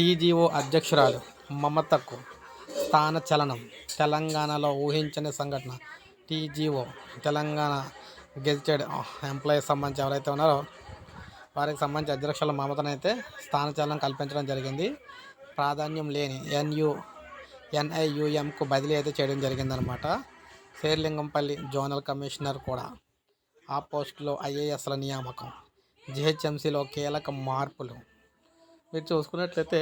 TGO అధ్యక్షురాలు మమతకు స్థాన చలనం. తెలంగాణలో ఊహించని సంఘటన. టీజీఓ తెలంగాణ గెజిటెడ్ ఎంప్లాయీస్ సంబంధించి ఎవరైతే ఉన్నారో వారికి సంబంధించి అధ్యక్షుల మమతనైతే స్థాన చలనం కల్పించడం జరిగింది. ప్రాధాన్యం లేని ఎన్యు ఎన్ఐయుఎంకు బదిలీ అయితే చేయడం జరిగిందనమాట. శేర్లింగంపల్లి జోనల్ కమిషనర్ కూడా ఆ పోస్టులో ఐఏఎస్ల నియామకం. జిహెచ్ఎంసీలో కీలక మార్పులు మీరు చూసుకున్నట్లయితే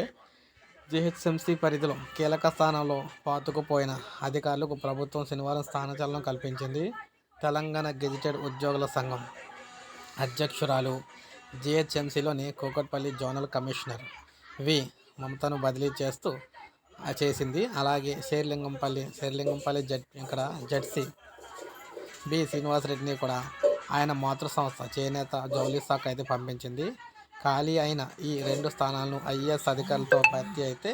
జిహెచ్ఎంసీ పరిధిలో కీలక స్థానంలో పాతుకుపోయిన అధికారులకు ప్రభుత్వం శనివారం స్థానచలనం కల్పించింది. తెలంగాణ గెజిటెడ్ ఉద్యోగుల సంఘం అధ్యక్షురాలు జిహెచ్ఎంసీలోని కూకట్పల్లి జోనల్ కమిషనర్ వి. మమతను బదిలీ చేస్తూ చేసింది. అలాగే శేర్లింగంపల్లి శేర్లింగంపల్లి జడ్ ఇక్కడ జడ్సీ బి శ్రీనివాసరెడ్డిని కూడా ఆయన మాతృ సంస్థ చేనేత జౌలి శాఖ అయితే పంపించింది. ఖాళీ అయిన ఈ రెండు స్థానాలను ఐఏఎస్ అధికారులతో భర్తీ అయితే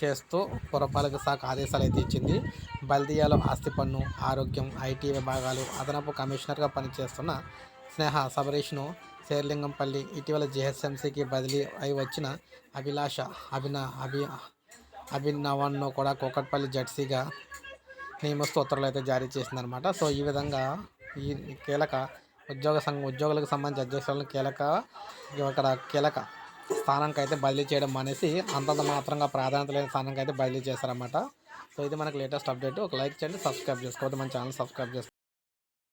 చేస్తూ పురపాలక శాఖ ఆదేశాలు అయితే ఇచ్చింది. బల్దియాలో ఆస్తి పన్ను ఆరోగ్యం ఐటీ విభాగాలు అదనపు కమిషనర్గా పనిచేస్తున్న స్నేహ సబరీష్ను శేర్లింగంపల్లి ఇటీవల జిహెచ్ఎంసీకి బదిలీ అయి వచ్చిన అభిలాష అభిన అభి అభినవన్ను కూడా కూకట్పల్లి జడ్సీగా నియమిస్తూ ఉత్తర్వులు అయితే జారీ చేసిందనమాట సో ఈ విధంగా ఈ కీలక ఉద్యోగ సంఘం ఉద్యోగులకు సంబంధించి అధ్యక్షులను కీలక ఇక్కడ కీలక స్థానానికి అయితే బదిలీ చేయడం అనేసి అంతంత మాత్రంగా ప్రాధాన్యత లేని స్థానానికి అయితే బదిలీ చేశారన్నమాట. సో ఇది మనకు లేటెస్ట్ అప్డేట్. ఒక లైక్ చేయండి సబ్స్క్రైబ్ చేసుకోవద్దు. మన ఛానల్ సబ్స్క్రైబ్ చేసుకోండి